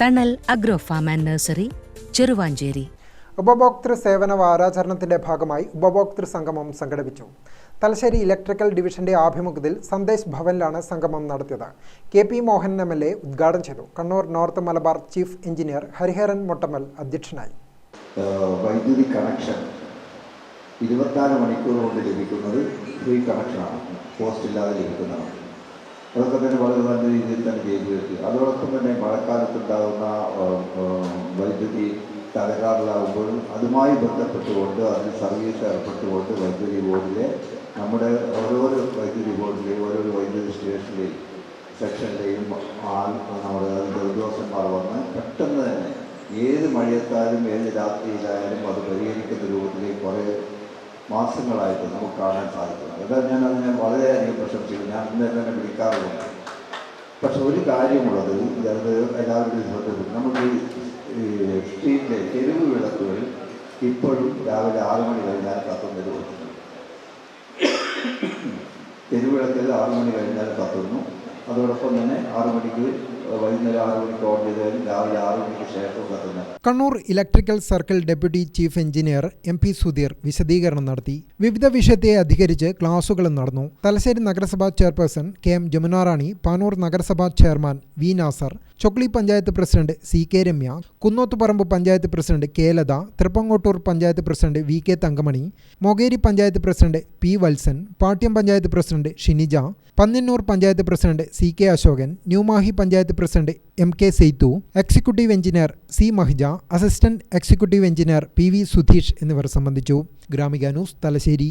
Thanal agro farm and nursery Cheruvancheri. ഉപഭോക്തൃ സേവന വാരാചരണത്തിന്റെ ഭാഗമായി ഉപഭോക്തൃ സംഗമം സംഘടിപ്പിച്ചു. തലശ്ശേരി ഇലക്ട്രിക്കൽ ഡിവിഷന്റെ ആഭിമുഖ്യത്തിൽ സന്ദേശ് ഭവനിലാണ് സംഗമം നടത്തിയത്. K P Mohan M L A ഉദ്ഘാടനം ചെയ്തു. Kannur north Malabar chief engineer Hariharan Mottamal അധ്യക്ഷനായി. വൈദ്യുതി കണക്ഷൻ ഇരുപത്തിനാല് മണിക്കൂർ കൊണ്ട് ലഭിക്കുന്നത് ഫ്രീ കണക്ഷനാണ്. പോസ്റ്റ് ഇല്ലാതെ ലഭിക്കുന്നതാണ്. അതൊക്കെ തന്നെ വളരെ നല്ല രീതിയിൽ തന്നെ ചെയ്തു വെച്ചു. അതോടൊപ്പം തന്നെ മഴക്കാലത്തുണ്ടാകുന്ന വൈദ്യുതി തകരാറിലാകുമ്പോഴും അതുമായി ബന്ധപ്പെട്ടുകൊണ്ട് അതിന് സർവീസ് ഏർപ്പെട്ടുകൊണ്ട് വൈദ്യുതി ബോർഡിലെ നമ്മുടെ ഓരോരോ വൈദ്യുതി ബോർഡിലെയും ഓരോരോ വൈദ്യുതി സ്റ്റേഷനിലെയും സെക്ഷനിലെയും ആൾ നമ്മുടെ അതിന്റെ ഉദ്യോഗസ്ഥന്മാർ വന്ന് പെട്ടെന്ന് തന്നെ ഏത് മഴയത്തായാലും ഏത് രാത്രിയിലായാലും അത് പരിഹരിക്കുന്ന രൂപത്തിലേക്ക് കുറേ മാസങ്ങളായിട്ട് നമുക്ക് കാണാൻ സാധിക്കുന്നത് എന്നാൽ ഞാൻ അതിനെ വളരെയധികം പ്രശംസിക്കുന്നു. ഞാൻ ഇന്നലെ തന്നെ വിളിക്കാറുണ്ട് പക്ഷെ ഒരു കാര്യമുള്ളത് അത് എല്ലാവരുടെയും ശ്രദ്ധിക്കും നമുക്ക് സ്ട്രീറ്റിലെ തെരുവ് വിളക്കുകൾ ഇപ്പോഴും രാവിലെ ആറ് മണി കഴിഞ്ഞാൽ കത്തുന്നത് കൊടുക്കുന്നു തെരുവിളക്കിൽ ആറ് മണി കഴിഞ്ഞാൽ കത്തുന്നു. അതോടൊപ്പം തന്നെ ആറ് മണിക്ക് Kannur electrical circle deputy chief engineer M P Sudheer വിശദീകരണം നടത്തി. വിവിധ വിഷയത്തെ അധികരിച്ച് ക്ലാസുകളും നടന്നു. തലശ്ശേരി നഗരസഭാ chairperson K M Jamunarani Panoor നഗരസഭാ chairman V Nasar Chokli panchayat president C K Ramya Kunnothuparamba panchayat president K Latha Thrippangottur panchayat president V K Thankamani Mokeri panchayat president P Valsan Pattiam panchayat president Shinija Panniyannur panchayat president C K Ashokan New Mahe panchayat president M K Saidu executive engineer C Mahija assistant executive engineer P V Sudheesh എന്നിവർ സംബന്ധിച്ചു. Gramika news Thalassery.